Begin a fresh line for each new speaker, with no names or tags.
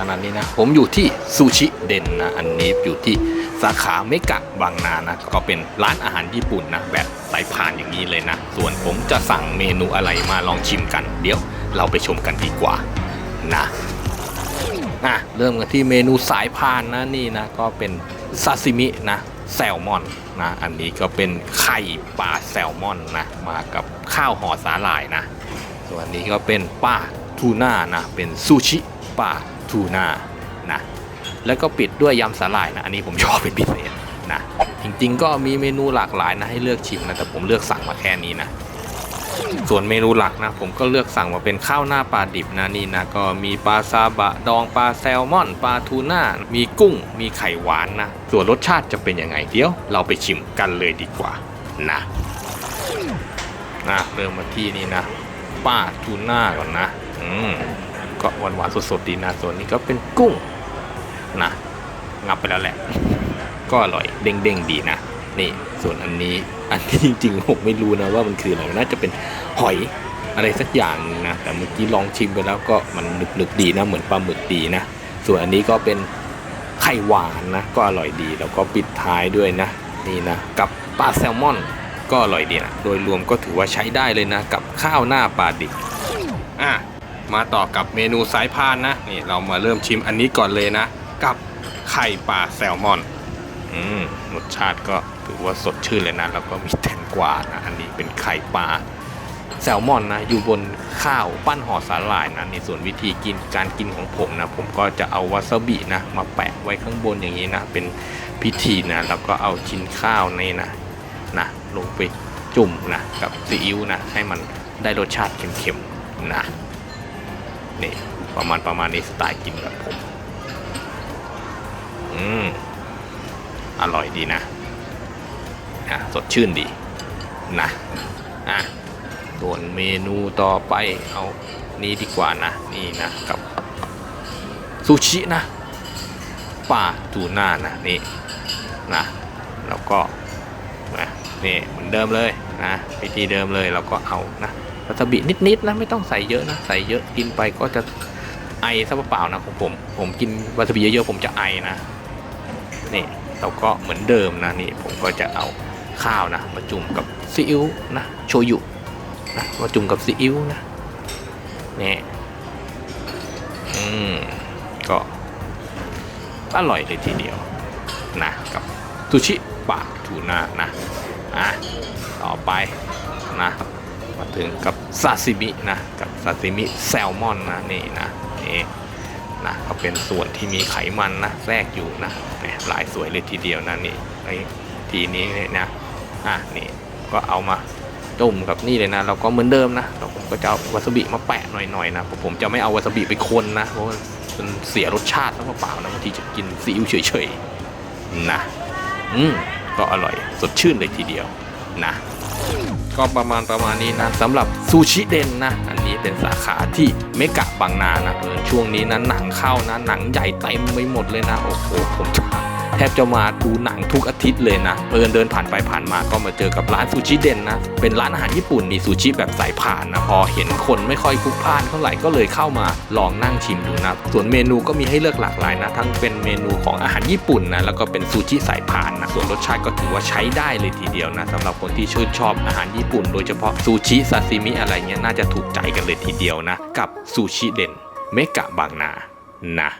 ขนาดนี้นะ ผมอยู่ที่ซูชิเด่นนะ อันนี้อยู่ที่สาขาเมกะบางนานะ ก็เป็นร้านอาหารญี่ปุ่นนะ แบบสายพานอย่างนี้เลยนะ ส่วนผมจะสั่งเมนูอะไรมาลองชิมกัน เดี๋ยวเราไปชมกันดีกว่านะอะเริ่มกันที่เมนูสายพานนะนี่นะ ก็เป็นซาซิมินะแซลมอนนะอันนี้ก็เป็นไข่ปลาแซลมอนนะมากับข้าวห่อสาหร่ายนะ ส่วนนี้ก็เป็นปลาทูน่านะเป็นซูชิปลา ทูน่านะแล้วก็ปิดด้วยยำสาหร่ายนะอันนี้ผมชอบเป็นพิเศษนะจริงๆ ก็มีเมนูหลากหลายนะให้เลือกชิมนะแต่ผมเลือกสั่งมาแค่นี้นะส่วนเมนูหลักนะผมก็เลือกสั่งมาเป็นข้าวหน้าปลาดิบนะนี่นะก็มีปลาซาบะดองปลาแซลมอนปลาทูน่ามีกุ้ง มีไข่หวานนะส่วนรสชาติจะเป็นยังไงเดี๋ยว เราไปชิมกันเลยดีกว่านะนะเริ่มมาที่นี่นะปลาทูน่าก่อนนะ อืม ก็หวานหวานสดๆดีนะ ส่วนนี้ก็เป็นกุ้งนะงับไปแล้วแหละ ก็อร่อยเด้งๆดีนะ นี่ส่วนอันนี้อันนี้จริงๆผมไม่รู้นะว่ามันคืออะไรน่าจะเป็นหอยอะไรสักอย่างนะแต่เมื่อกี้ลองชิมไปแล้วก็มันหนึบๆดีนะ เหมือนปลาหมึกดีนะ ส่วนอันนี้ก็เป็นไข่หวานนะ ก็อร่อยดีแล้วก็ปิดท้ายด้วยนะ นี่นะ กับปลาแซลมอน ก็อร่อยดีนะ โดยรวมก็ถือว่าใช้ได้เลยนะ กับข้าวหน้าปลาดิบอะ มาต่อกับเมนูสายพานนะนี่เรามาเริ่มชิมอันนี้ก่อนเลยนะ กับไข่ปลาแซลมอนอืมรสชาติก็ถือว่าสดชื่นเลยนะ แล้วก็มีแตงกวานะอันนี้เป็นไข่ปลาแซลมอนนะอยู่บนข้าวปั้นห่อสาหร่ายนะในส่วนวิธีกินการกินของผมนะ ผมก็จะเอาวาซาบินะ มาแปะไว้ข้างบนอย่างนี้นะ เป็นพิธีนะแล้วก็เอาชิ้นข้าวนี่นะนะลงไปจุ่มนะกับซีอิ๊วนะให้มันได้รสชาติเค็มๆนะ นี่ประมาณประมาณนี้สไตล์กินแบบผม อืม อร่อยดีนะอะสดชื่นดีนะอะส่วนเมนูต่อไปเอานี้ดีกว่านะ นี่นะกับซูชินะปลาทูน่านะนี่นะแล้วก็นะนี่เหมือนเดิมเลยนะวิธีเดิมเลยเราก็เอานะาซาบินิดๆนะไม่ต้องใส่เยอะนะใส่เยอะกินไปก็จะไอซะเปล่าๆนะของผม ผมกินวาซาบิเยอะๆผมจะไอนะนี่เราก็เหมือนเดิมนะนี่ผมก็จะเอาข้าวนะมาจุ่มกับซีอิ๊วนะโชยุนะมาจุ่มกับซีอิ๊วนะนี่อืมก็อร่อยเลยทีเดียวนะกับซูชิปลาทูน่านะอะต่อไปนะมาถึงกับ ซาซิมินะกับซาซิมิแซลมอนนะนี่นะนี่นะก็เป็นส่วนที่มีไขมันนะแทรกอยู่นะเนี่ยลายสวยเลยทีเดียวนะนี่ไอ้ทีนี้เนี่ยนะอะนี่ก็เอามาจุ่มกับนี่เลยนะ เราก็เหมือนเดิมนะเราผมก็จะเอาวาซาบิมาแปะหน่อยๆนะเพราะผมจะไม่เอาวาซาบิไปคนนะเพราะว่ามันเสียรสชาติแล้วเปล่านะบางทีจะกินซีอิ๊วเฉยๆนะอืมก็อร่อยสดชื่นเลยทีเดียวนะ ก็ประมาณประมาณนี้นะสำหรับซูชิเดนนะอันนี้เป็นสาขาที่เมกะบางนานะเออช่วงนี้นะหนังเข้านะหนังใหญ่เต็มไปหมดเลยนะโอ้โหผมจะ ทบจะมาดูหนังทุกอาทิตย์เลยนะเอินเดินผ่านไปผ่านมาก็มาเจอกับร้านซูชิเดนนะ เป็นร้านอาหารญี่ปุ่นมีซูชิแบบสายผ่านนะพอเห็นคนไม่ค่อยพลุกพล่านเท่าไหร่ก็เลยเข้ามาลองนั่งชิมดูนะส่วนเมนูก็มีให้เลือกหลากหลายนะทั้งเป็นเมนูของอาหารญี่ปุ่นนะแล้วก็เป็นซูชิสายผ่านนะส่วนรสชาติก็ถือว่าใช้ได้เลยทีเดียวนะสำหรับคนที่ชื่นชอบอาหารญี่ปุ่น โดยเฉพาะซูชิซาซิมิอะไรเงี้ยน่าจะถูกใจกันเลยทีเดียวนะ กับซูชิเดนเมกะบางนานะ